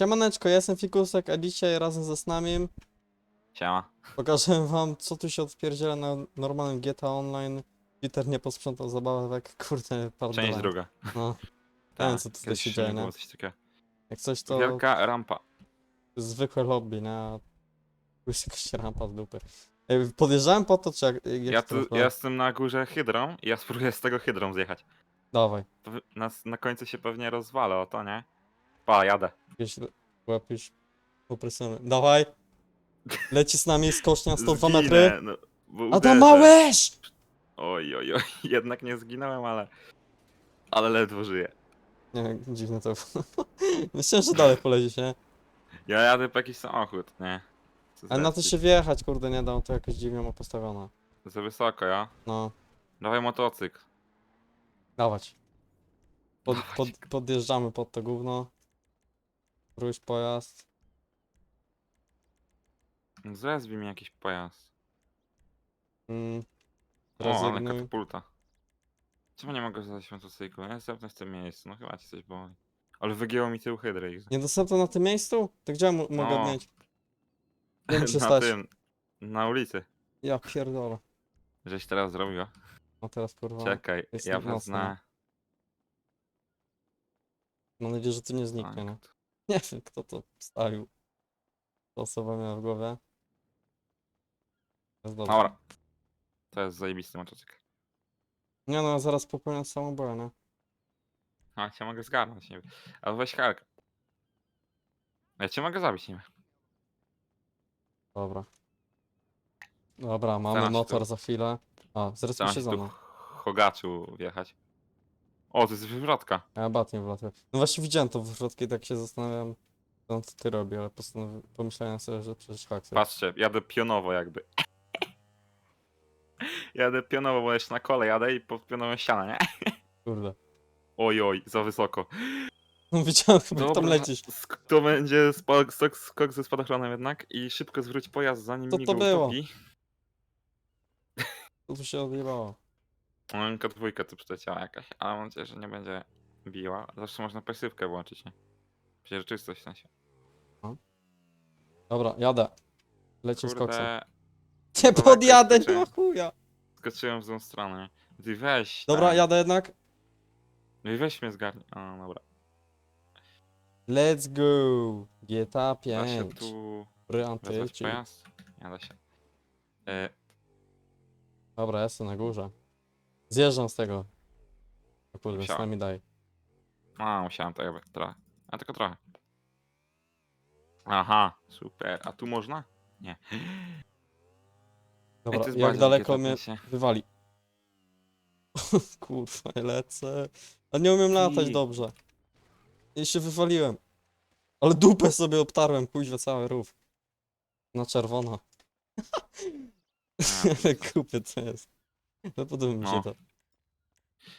Siemaneczko, ja jestem Fikusek, a dzisiaj razem ze Snamim Siema. pokażę wam, co tu się odpierdziela na normalnym GTA Online. Peter nie posprzątał zabawek, kurde, pardon. Część druga. No, Tak, wiem co tutaj kiedyś się dzieje, było nie? coś takiego. Jak coś to Wielka rampa. zwykłe lobby, nie? A Tu jest jakaś rampa z dupy. Ej, Podjeżdżałem po to, czy jak... jak Ja to tu ja jestem na górze hydrą i ja spróbuję z tego hydrą zjechać. Dawaj, To wy- Na, na końcu się pewnie rozwalę, o to nie? Pa, jadę. jakieś łapisz opresony. Dawaj! Leci z nami skocznia 102 metry. Zginę, No, bo Adam uderzę. Małeś! Oj, oj, oj. Jednak nie zginąłem, ale... Ale ledwo żyję. Nie, dziwne to było. Myślałem, że dalej polecisz, nie? Ja jadę po jakiś samochód, nie? Co Ale na to się wjechać, kurde, nie dał, to jakoś dziwnie ma postawione. Za wysoko, ja? No, Dawaj motocykl. dawać. Pod, pod, podjeżdżamy pod to gówno. Wróć pojazd. Zrezwij mi jakiś pojazd. Mm, O, ale rezygnuj. katapulta. Czemu nie mogę zadać motocyklu? Ja jestem w tym miejscu, no chyba ci coś boli. Ale wygięło mi tył hydry. Niedostępne na tym miejscu? To gdzie mu- mogę No. odnieść? Nie muszę na stać. tym, na ulicy. Ja pierdolę. Żeś teraz zrobiła. A teraz kurwa. Czekaj, jest ja mocno. wezmę... Mam nadzieję, że to nie zniknie, no. Nie wiem, kto to wstawił. To osoba miała w głowie. Jest dobrze. Dobra. To jest zajebisty motocykl. Nie no, ja zaraz popełniam samobój, nie? A, cię mogę zgarnąć, nie wiem. Ale weź karkę. Ja cię mogę zabić, nie wiem. Dobra. Dobra, mamy motor za chwilę. A, zresztą się się tu mną. Hogaczu wjechać. O, to jest wywrotka. Ja bat nie wlatuję. No właśnie widziałem to w środku i tak się zastanawiam, co on ty robi, ale postanowi... pomyślałem sobie, że przecież hak. Patrzcie, jadę pionowo jakby. Jadę pionowo, bo jeszcze na kole jadę i pod pionową ścianę, nie? Kurde. Oj, oj, za wysoko. No widziałem chyba, jak tam Dobra, lecisz. sk- To będzie skok, skok, skok ze spadochronem jednak i szybko zwróć pojazd zanim Co to było? utopi. To tu się odjebało. Onka dwójka tu przyleciała jakaś, ale mam nadzieję, że nie będzie biła. Zawsze można pasywkę włączyć, nie? Przejrzystość w sensie. Dobra, jadę. Leci z koksem. Kurde, to podjadę, nie słyszałem. chuja. skoczyłem w złą stronę. nie? Ty weź. Dobra, ten. jadę jednak. No i weź mnie zgarnij. O, dobra. Let's go. GTA Da się 5. tu wezwać antyci. pojazd? Nie da się. E, Dobra, jestem na górze. Zjeżdżam z tego. O kurde, z nami daj. a, musiałem to jakby trochę. A tylko trochę. Aha, super. A tu można? Nie. Dobra, to jest jak daleko mnie pięć, wywali. Kurwa, lecę. A nie umiem latać Ty. dobrze. I się wywaliłem. Ale dupę sobie obtarłem, kuźwa cały rów. Na czerwono. A, Ale kupy to jest. No podoba mi się No, to.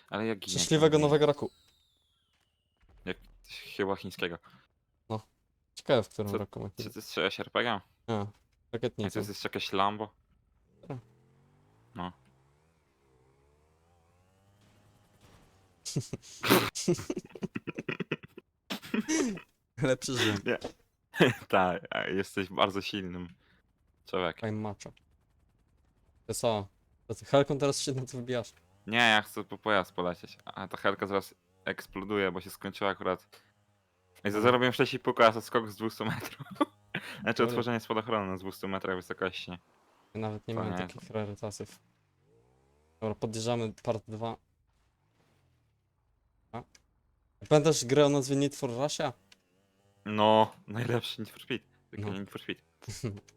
Ale jak ginie, Szczęśliwego nowego roku. Jak chyba chińskiego. Ciekawe w którym Co- roku ma Czy ty strzelasz RPG? A, Nie, to rakietnicą. jest jeszcze jakieś Lambo? Tak. No. Lepszy Rzym. tak, a jesteś bardzo silnym człowiekiem. Time macho. To co? To ty Helką teraz się na to wybijasz. Nie, ja chcę po pojazd polecieć, a ta helka zaraz eksploduje, bo się skończyła akurat. I za zarobiłem 6,5 koła za skok z 200 metrów. znaczy Dobra. otworzenie spadochronu na 200 metrach wysokości. Ja nawet nie To miałem nie takich rarytasów. Dobra, podjeżdżamy part 2. A? Pamiętasz grę o nazwie Need for Russia? No, najlepszy Need for Speed. Tylko No. nie Need for Speed.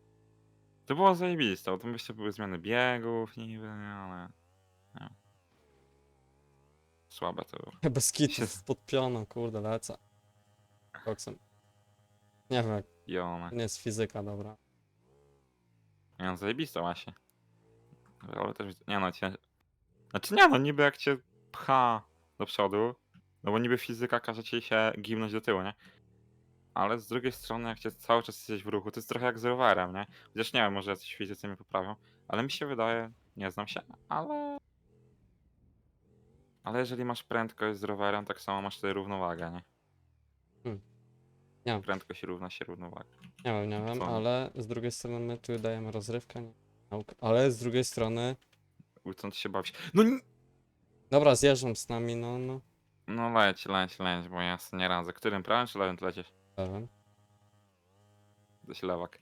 To było zajebiste, bo tam jeszcze były zmiany biegów, niby, ale... Nie. Słabe to było. Bez Się- pod pioną, kurde, lecę. Koksem. Nie wiem, jak I one. to nie jest fizyka, dobra. Nie no, zajebiste właśnie. Ale też, nie no, cię... Znaczy nie no, niby jak cię pcha do przodu, no bo niby fizyka każe ci się giwnąć do tyłu, nie? Ale z drugiej strony, jak cię cały czas jesteś w ruchu, to jest trochę jak z rowerem, nie? Chociaż nie wiem, może jacyś fizycy mnie poprawią, ale mi się wydaje, nie znam się, ale... Ale jeżeli masz prędkość z rowerem, tak samo masz tutaj równowagę, nie? Hmm. Nie wiem, Prędkość równa się równowaga. nie wiem, nie wiem, Co? ale z drugiej strony my tu dajemy rozrywkę, nie? Naukę. Ale z drugiej strony... Ucząc się bawić. No nie... Dobra, zjeżdżam z nami, no, no. No leć, leć, leć, bo ja sobie nie radzę. Którym prawym czy lewym lecisz? Pewien. Coś lewak.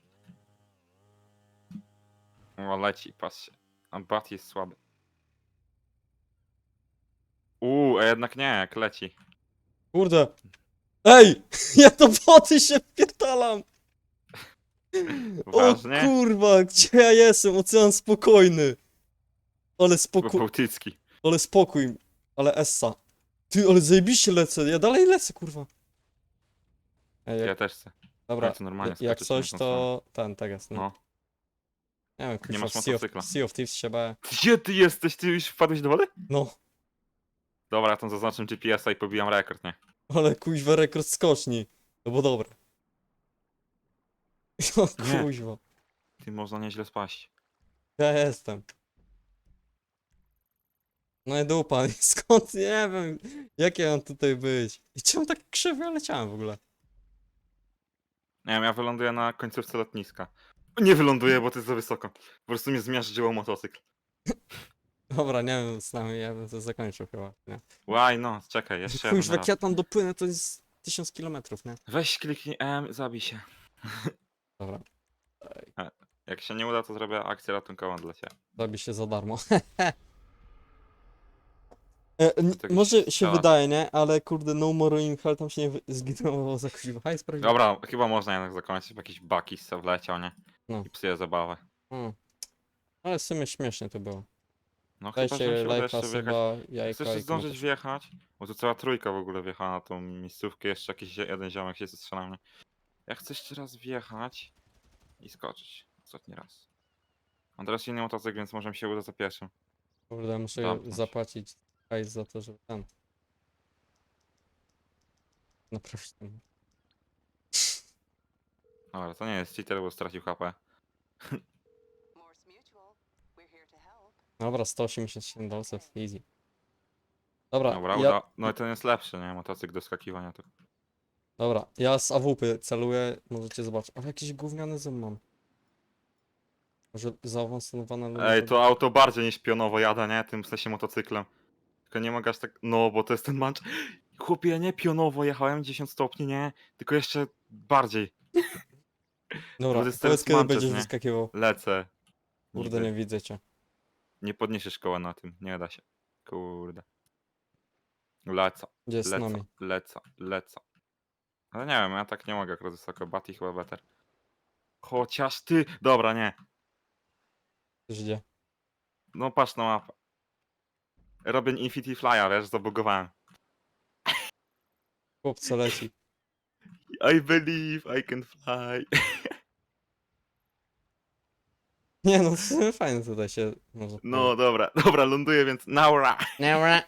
O, leci, patrzcie. A bat jest słaby. Uuu, a jednak nie, jak leci. Kurde! Ej! Ja do wody się wpierdalam! O kurwa, gdzie ja jestem? Ocean spokojny! Ale spokój, Bałtycki. ale spokój, ale essa. Ty, ale zajebiście lecę, ja dalej lecę, kurwa. Ej, Ja jak, też chcę. dobra, lecę normalnie jak skoczyć coś tą to ten, tak jest, no. No. Nie wiem, kurwa, masz w sea, motocykla. of, sea of Thieves się bałem. Gdzie ty jesteś? Ty już wpadłeś do wody? No, Dobra, ja tam zaznaczam GPS-a i pobijam rekord, nie? ale kuźwa rekord skoczni. To było dobre. O Nie. kuźwa, Ty można nieźle spaść. ja jestem. No i dupa, skąd, nie wiem, jak ja mam tutaj być. I czemu tak krzywo leciałem w ogóle? Nie wiem, ja wyląduję na końcówce lotniska. Nie wyląduję, bo to jest za wysoko. Po prostu mnie zmiażdżyło motocykl. Dobra, nie wiem, z nami, ja bym to zakończył chyba, nie? Łaj, no, czekaj, jeszcze jeden Kuźwa, jak ja tam dopłynę, to jest 1000 kilometrów, nie? Weź kliknij M, zabij się. Dobra, Jak się nie uda, to zrobię akcję ratunkową dla ciebie. robi się za darmo. E, n- Tak może się działa. wydaje, nie? Ale kurde, no more in hell tam się nie wy- zginęło za kuźwa. Dobra, chyba można jednak zakończyć, bo jakiś bakis se wleciał, nie? No. I psuje zabawę. Hmm. Ale w sumie śmiesznie to było. No chyba, że mi Dajcie się uda lajka, jeszcze wjechać. suba, jajka Chcesz i zdążyć komentarz. wjechać? Bo tu cała trójka w ogóle wjechała na tą miejscówkę, jeszcze jakiś jeden ziomek się zestrzelał mnie. Ja chcę jeszcze raz wjechać i skoczyć. Ostatni raz. Mam teraz inny motocykl, więc może mi się uda za pierwszym. Kurde, muszę Zamknąć. zapłacić hajs za to, żeby ten... Naprawić ten... Dobra, to nie jest cheater, bo stracił HP. Morse Mutual, we're here to help. Dobra, 187 dolców, easy. Dobra, Dobra, ja, uda. No i ten jest lepszy, nie? Motocykl do skakiwania tu. dobra, ja z AWP celuję, możecie zobaczyć. Ale jakiś gówniany zoom mam. Może zaawansowane... Ej, to auto bardziej niż pionowo jada, nie? Tym w sensie motocyklem. Tylko nie mogę aż tak. No, bo to jest ten mancz. Chłopie, ja nie pionowo jechałem 10 stopni, nie? Tylko jeszcze bardziej. Dobra, to jest powiedz kiedy Manchester, będziesz nie? wyskakiwał. Lecę. Kurde, Nigdy. nie widzę cię. Nie podniesiesz koła na tym, nie da się. Kurde. Lecę, Gdzie jest z lecę, nami? lecę, lecę. Ale nie wiem, ja tak nie mogę akurat wysoko. Bati chyba better. Chociaż ty. Dobra, nie. Gdzie? No patrz na mapę. Robię Infinity Fly'a, wiesz, zabugowałem. Chłopco leci. I believe I can fly. Nie no, w sumie fajnie tutaj się może... No dobra, dobra, ląduję, więc naura. Dobra.